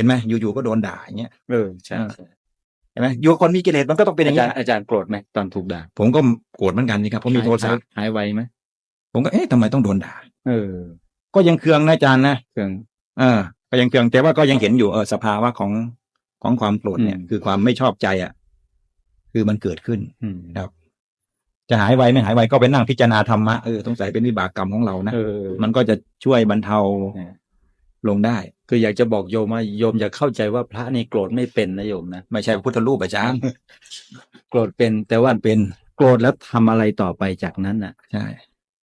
ห็นไหมอยู่ๆก็โดนด่าอย่างเงี้ยเออใช่อ่าใช่เห็นไหมอยู่กับคนมีกิเลสมันก็ต้องเป็นออาย่างจารนี้ย์อาจารย์โกรธไหมตอนถูกด่า ผมก็โกรธเหมือนกันนี่ครับผมมีโทรศัพท์หายหายไวไหมผมก็เอ๊ะทำไมต้องโดนด่า เออ ก็ยังเคืองนะอาจารย์นะเครื่องเออ ก็ยังเคืองแต่ว่าก็ยังเห็นอยู่เออสภาวะของของความโกรธเนี่ยอืมคือความไม่ชอบใจอะ คือมันเกิดขึ้นอืมครับจะหายไวไม่หายไวก็ไปนั่งพิจารณาธรรมะเออสงสัยเป็นวิบากกรรมของเรานะเออมันก็จะช่วยบรรเทาเนี่ยลงได้ คืออยากจะบอกโยมว่าโยมอย่าเข้าใจว่าพระนี่โกรธไม่เป็นนะโยมนะไม่ใช่พระพุทธรูปอาจารย์โกรธเป็นแต่ว่าเป็นโกรธแล้วทำอะไรต่อไปจากนั้นน่ะใช่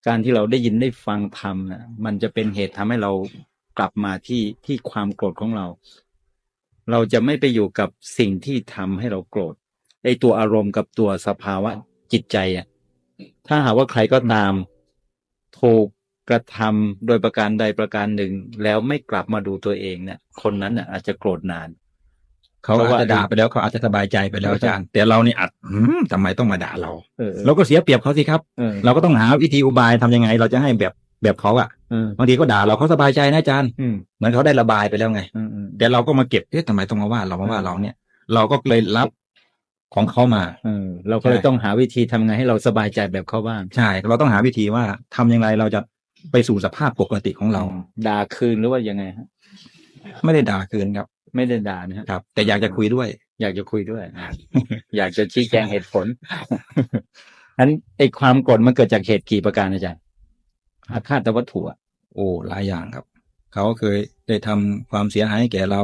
การที่เราได้ยินได้ฟังธรรมน่ะ มันจะเป็นเหตุทำให้เรากลับมาที่ที่ความโกรธของเรา เราจะไม่ไปอยู่กับสิ่งที่ทำให้เราโกรธไอตัวอารมณ์กับตัวสภาวะจิตใจอะถ้าหากว่าใครก็ตามถูก กระทำโดยประการใดประการหนึ่ง แล้วไม่กลับมาดูตัวเองเนี่ย คนนั้นน่ะอาจจะโกรธนาน เขาเพราะอาจว่าจะด่าไปแล้วเขาอาจจะสบายใจไปแล้วอาจารย์ แต่เรานี่อัดหืมทำไมต้องมาด่าเราเออเราก็เสียเปรียบเขาสิครับเออเราก็ต้องหาวิธีอุบายทำยังไง เราจะให้แบบแบบเขาอะเออบางทีก็ด่าเราเขาสบายใจนะอาจารย์อืมเหมือนเขาได้ระบายไปแล้วไงอืมอืมแต่เราก็มาเก็บเอ๊ะทำไมต้องมาว่าเรามาว่าเราเนี่ย เราก็เลยรับของเขามาเออเราก็เลยใช่ต้องหาวิธีทำไงให้เราสบายใจแบบเขาบ้าง ใช่ เราต้องหาวิธีว่าทำยังไงเราจะ ไปสู่สภาพปกติของเรา ด่าคืนหรือว่ายังไงฮะไม่ได้ด่าคืนครับ ไม่ได้ด่านะฮะครับ แต่อยากจะคุยด้วย อยากจะคุยด้วย อยากจะชี้แจงเหตุผลอันไอความโกรธมันเกิดจากเหตุกี่ประการอาจารย์อาฆาตวัตถุอะโอ้หลายอย่างครับ เขาเคยได้ทำความเสียหายให้แก่เรา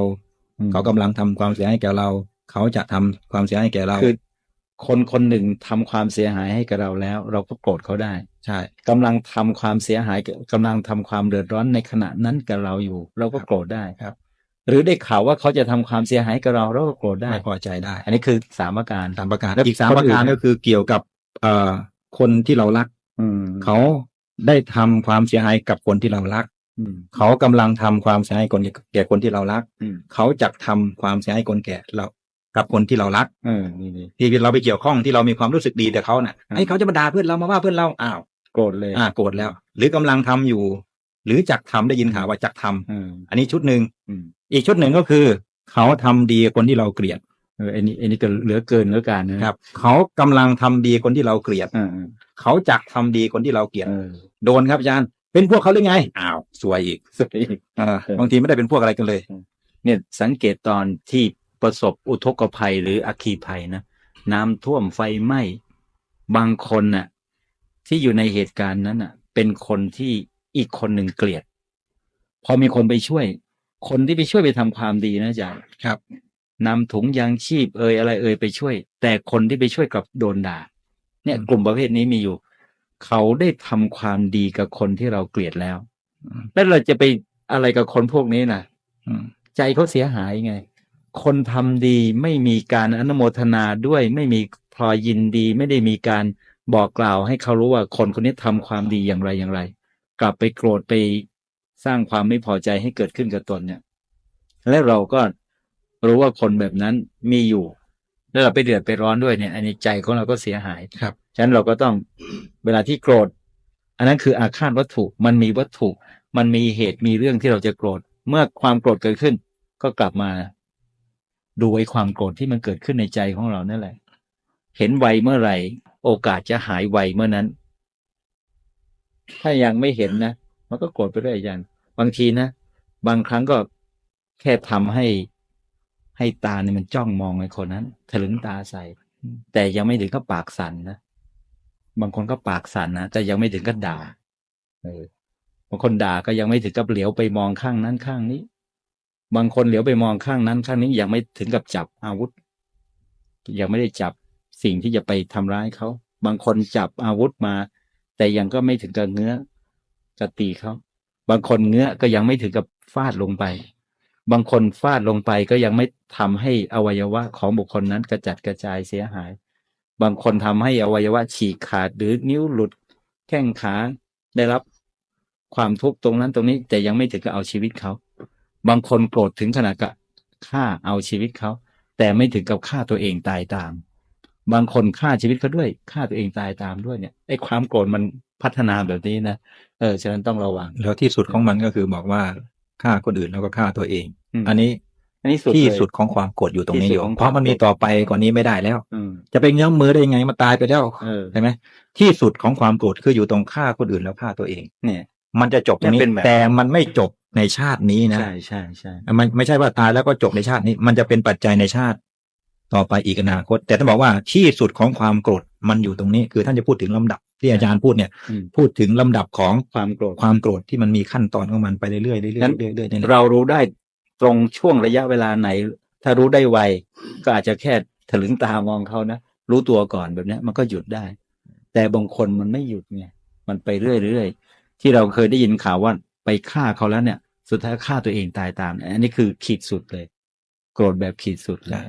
อืมเขากำลังทำความเสียหายให้แก่เรา เขาจะทำความเสียหายให้แก่เราคือ คนคนหนึ่งทำความเสียหายให้กับเราแล้ว เราก็โกรธเขาได้ ใช่กำลังทำความเสียหายกับกำลังทำความเดือดร้อนในขณะนั้นกับเราอยู่ เราก็โกรธได้ครับ หรือได้ข่าวว่าเขาจะทำความเสียหายกับเราเราก็โกรธได้ไม่พอใจได้ อันนี้คือสามอาการสามประการแล้วอีกสามคนประการอื่นก็คือเกี่ยวกับเอ่อคนที่เรารัก อืมเขาได้ทำความเสียหายกับคนที่เรารักอืมเขากำลังทำความเสียหายคนแก่คนที่เรารักอืมเขาจะทำความเสียหายคนแก่เรา กับคนที่เรารักเออนี่นี่ที่เราไปเกี่ยวข้องที่เรามีความรู้สึกดีแต่เขาน่ะอืมไอ้เขาจะมาด่าเพื่อนเรามาว่าเพื่อนเราอ้าวโกรธเลยอ่าโกรธแล้ว หรือกำลังทำอยู่ หรือจักทำได้ยินข่าวว่าจักทำเอออันนี้ชุดหนึ่งอืมอีกชุดหนึ่งก็คือ เขาทำดีกับคนที่เราเกลียดเอออันนี้อันนี้ก็เหลือเกินเหลือการนะครับ เขากำลังทำดีคนที่เราเกลียดเออเออเขาจักทำดีคนที่เราเกลียดเออโดนครับอาจารย์เป็นพวกเขาหรือไงอ้าวสวยอีกสวยอีกอ่าเออบางทีไม่ได้เป็นพวกอะไรกันเลย เนี่ยสังเกตตอนที่ ประสบอุทกภัยหรืออัคคีภัยนะน้ำท่วมไฟไหม้บางคนน่ะ ที่อยู่ในเหตุการณ์นั้นน่ะ เป็นคนที่อีกคนหนึ่งเกลียด พอมีคนไปช่วย คนที่ไปช่วยไปทำความดีนะอาจารย์ครับนำถุงยางชีพเอ่ยอะไรเอ่ยไปช่วย แต่คนที่ไปช่วยกลับโดนด่า เนี่ยอืมกลุ่มประเภทนี้มีอยู่ เขาได้ทำความดีกับคนที่เราเกลียดแล้วอืมแล้วเราจะไปอะไรกับคนพวกนี้น่ะอืมใจเขาเสียหายไง คนทำดีไม่มีการอนุโมทนาด้วยไม่มีพลอยยินดี ไม่ได้มีการบอกกล่าว ให้เขารู้ว่าคนคนนี้ทำความดีอย่างไรอย่างไร กลับไปโกรธไปสร้างความไม่พอใจให้เกิดขึ้นกับตนเนี่ย และเราก็รู้ว่าคนแบบนั้นมีอยู่ แล้วเราไปเดือดไปร้อนด้วยเนี่ยอันนี้ใจของเราก็เสียหายครับฉะนั้นเราก็ต้องเวลาที่โกรธ อันนั้นคืออาฆาตวัตถุ มันมีวัตถุ มันมีเหตุมีเรื่องที่เราจะโกรธ เมื่อความโกรธเกิดขึ้น ก็กลับมา ดูไอ้ความโกรธที่มันเกิดขึ้นในใจของเรานั่นแหละ เห็นไวเมื่อไหร่ โอกาสจะหายไวเมื่อนั้น ถ้ายังไม่เห็นนะมันก็โกรธไปเรื่อยอาจารย์บางทีนะบางครั้งก็แค่ทำให้ให้ตาเนี่ยมันจ้องมองไอ้คนนั้นถลึงตาใส่ แต่ยังไม่ถึงกับปากสั่นนะบางคนก็ปากสั่นนะแต่ยังไม่ถึงกับด่าเออบางคนด่าก็ยังไม่ถึงกับเหลียวไปมองข้างนั้นข้างนี้ บางคนเหลียวไปมองข้างนั้น ข้างนี้ยังไม่ถึงกับจับอาวุธ ยังไม่ได้จับสิ่งที่จะไปทำร้ายเขา บางคนจับอาวุธมา แต่ยังก็ไม่ถึงกับเงื้อจะตีเขาบางคนเงื้อก็ยังไม่ถึงกับฟาดลงไป บางคนฟาดลงไปก็ยังไม่ทำให้อวัยวะของบุคคลนั้นกระจัดกระจายเสียหาย บางคนทำให้อวัยวะฉีกขาดหรือนิ้วหลุด แข้งขาได้รับความทุกข์ตรงนั้นตรงนี้แต่ยังไม่ถึงกับเอาชีวิตเขา บางคนโกรธถึงขนาดกับฆ่าเอาชีวิตเขา แต่ไม่ถึงกับฆ่าตัวเองตายตาม บางคนฆ่าชีวิตเขาด้วยฆ่าตัวเองตายตามด้วยเนี่ยไอ้ความโกรธมันพัฒนาแบบนี้นะเออฉะนั้นต้องระวัง แล้วที่สุดของมันก็คือบอกว่าฆ่าคนอื่นแล้วก็ฆ่าตัวเองอืมอันนี้อันนี้สุดที่เลยสุดของความโกรธอยู่ตรงนี้ที่อสุดยู่ของความเพราะมันมีต่อไปกว่านี้ไม่ได้แล้วอืมจะไปเงื้อมมือได้ยังไงมาตายไปแล้วเออใช่ไหมที่สุดของความโกรธคืออยู่ตรงฆ่าคนอื่นแล้วฆ่าตัวเอง เนี่ย มันจะจบตรงนี้เนี่ยเป็นแบบ แต่มันไม่จบในชาตินี้นะ ใช่ใช่ใช่มันไม่ใช่ว่าตายแล้วก็จบในชาตินี้ มันจะเป็นปัจจัยในชาติ ต่อไปอีกอนาคต แต่ท่านบอกว่าที่สุดของความโกรธมันอยู่ตรงนี้ คือท่านจะพูดถึงลำดับที่อาจารย์พูดเนี่ย อืมพูดถึงลำดับของความโกรธ ความโกรธที่มันมีขั้นตอนของมันไปเรื่อยๆเรื่อยๆงั้น เรื่อยๆเรื่อยๆนี่แหละเรารู้ได้ตรงช่วงระยะเวลาไหน ถ้ารู้ได้ไว ก็อาจจะแค่ถลึงตามองเขานะ รู้ตัวก่อนแบบเนี้ยมันก็หยุดได้ แต่บางคนมันไม่หยุดไงมันไปเรื่อยๆ ที่เราเคยได้ยินข่าวว่าไปฆ่าเขาแล้วเนี่ย สุดท้ายฆ่าตัวเองตายตาม อันนี้คือขีดสุดเลย โกรธแบบขีดสุดเลย